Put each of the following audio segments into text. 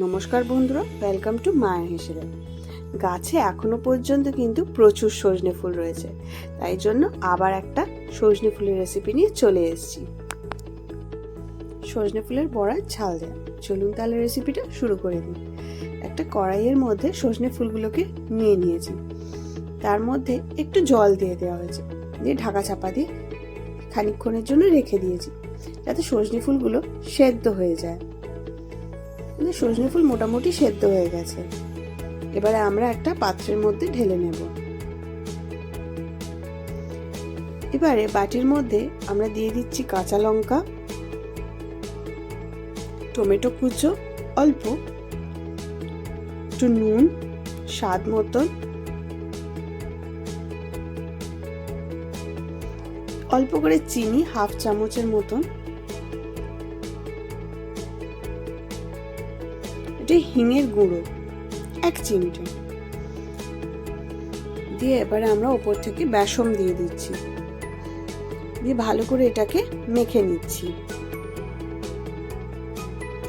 নমস্কার বন্ধুরা welcome to মায়ের হিসেবে গাছে এখনও পর্যন্ত কিন্তু প্রচুর সজনে ফুল রয়েছে, তাই জন্য আবার একটা সজনে ফুলের রেসিপি নিয়ে চলে এসেছি। সজনে ফুলের বড়া ঝাল দেয়া, চলুন তাহলে রেসিপিটা শুরু করে দিই। একটা কড়াইয়ের মধ্যে সজনে ফুলগুলোকে নিয়ে নিয়েছি। তার মধ্যে একটু জল দিয়ে দেওয়া হয়েছে, দিয়ে ঢাকা চাপা দিয়ে খানিকক্ষণের জন্য রেখে দিয়েছি, যাতে সজনে ফুলগুলো সেদ্ধ হয়ে যায়। আমাদের সজনে ফুল মোটামুটি সেদ্ধ হয়ে গেছে। এবারে আমরা একটা পাত্রের মধ্যে ঢেলে নেব। এবারে বাটির মধ্যে আমরা দিয়ে দিচ্ছি কাঁচা লঙ্কা, টমেটো কুচো, অল্প একটু নুন, স্বাদ মতন, অল্প করে চিনি হাফ চামচের মতন এটা হিঙের গুঁড়ো, এক চিমটে। দিয়ে এবারে আমরা ওপর থেকে বেসম দিয়ে দিচ্ছি। দিয়ে ভালো করে এটাকে মেখে নিচ্ছি।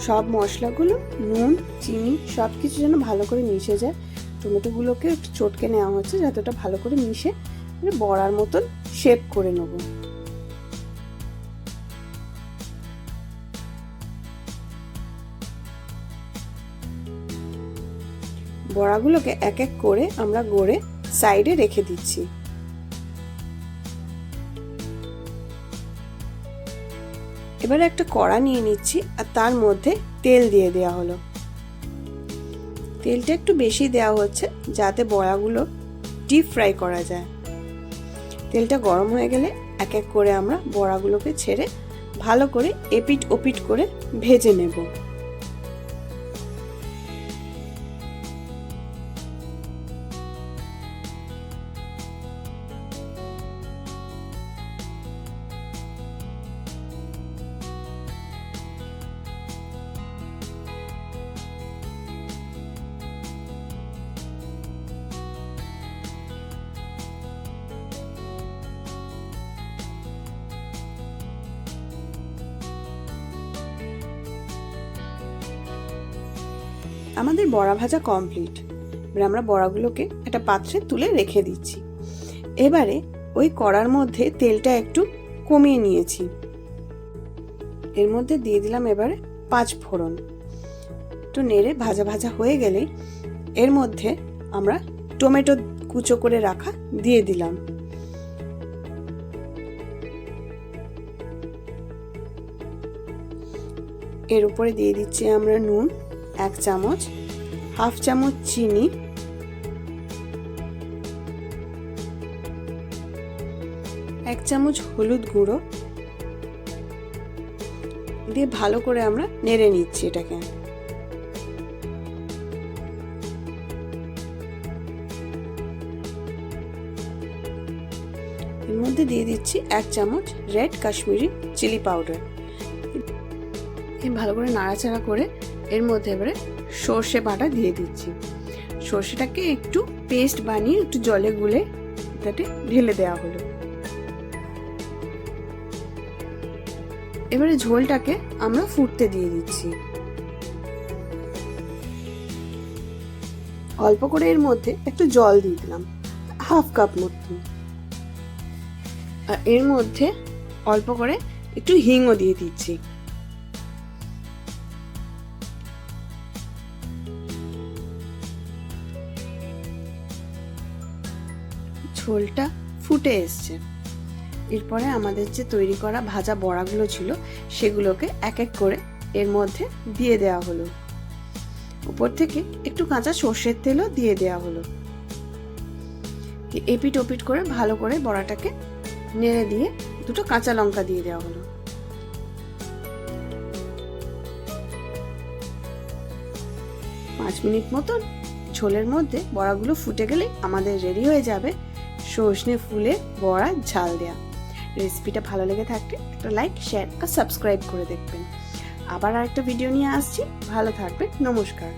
সব মশলাগুলো, নুন, চিনি সব কিছু যেন ভালো করে মিশে যায়। টমেটোগুলোকে একটু চটকে নেওয়া হচ্ছে, যাতে ওটা ভালো করে মিশে বড়ার মতন শেপ করে নেব। বড়াগুলোকে এক এক করে আমরা গড়ে সাইডে রেখে দিচ্ছি। এবারে একটা কড়া নিয়ে নিচ্ছি আর তার মধ্যে তেল দিয়ে দেওয়া হলো। তেলটা একটু বেশি দেওয়া হচ্ছে যাতে বড়াগুলো ডিপ ফ্রাই করা যায়। তেলটা গরম হয়ে গেলে এক এক করে আমরা বড়াগুলোকে ছেড়ে ভালো করে এপিট ওপিট করে ভেজে নেব। আমাদের বড়া ভাজা কমপ্লিট এবার আমরা বড়াগুলোকে একটা পাত্রে তুলে রেখে দিচ্ছি। এবারে ওই কড়ার মধ্যে তেলটা একটু কমিয়ে নিয়েছি। এর মধ্যে দিয়ে দিলাম এবারে পাঁচ ফোড়ন। একটু নেড়ে ভাজা ভাজা হয়ে গেলে এর মধ্যে আমরা টমেটো কুচো করে রাখা দিয়ে দিলাম। এর উপরে দিয়ে দিচ্ছি আমরা নুন। এক চামচ, হাফ চামচ চিনি, এক চামচ হলুদ গুঁড়ো দিয়ে ভালো করে আমরা নেড়ে নিচ্ছি এটাকে। এর মধ্যে দিয়ে দিচ্ছি এক চামচ রেড কাশ্মীরি চিলি পাউডার। ভালো করে নাড়াচাড়া করে এর মধ্যে এবারে সর্ষে বাটা দিয়ে দিচ্ছি। সর্ষেটাকে একটু পেস্ট বানিয়ে একটু জলে গুলে এটাতে ঢেলে দেওয়া হলো। এবারে ঝোলটাকে আমরা ফুটতে দিয়ে দিচ্ছি। অল্প করে এর মধ্যে একটু জল দিয়ে দিলাম, হাফ কাপ মতো। আর এর মধ্যে অল্প করে একটু হিংও দিয়ে দিচ্ছি। ঝোলটা ফুটে এসছে। এরপরে আমাদের যে তৈরি করা ভাজা বড়াগুলো ছিল, সেগুলোকে এক এক করে এর মধ্যে দিয়ে দেওয়া হলো। উপর থেকে একটু কাঁচা সর্ষের তেলও দিয়ে দেওয়া হলো। এপিট ওপিট করে ভালো করে বড়াটাকে নেড়ে দিয়ে দুটো কাঁচা লঙ্কা দিয়ে দেওয়া হলো। পাঁচ মিনিট মতন ঝোলের মধ্যে বড়াগুলো ফুটে গেলে আমাদের রেডি হয়ে যাবে সজনে ফুলে বড়া ঝাল দেওয়া রেসিপিটা ভালো লেগে থাকলে একটা লাইক শেয়ার আর সাবস্ক্রাইব করে দেখবেন। আবার আরেকটা ভিডিও নিয়ে আসছি। ভালো থাকবেন। নমস্কার।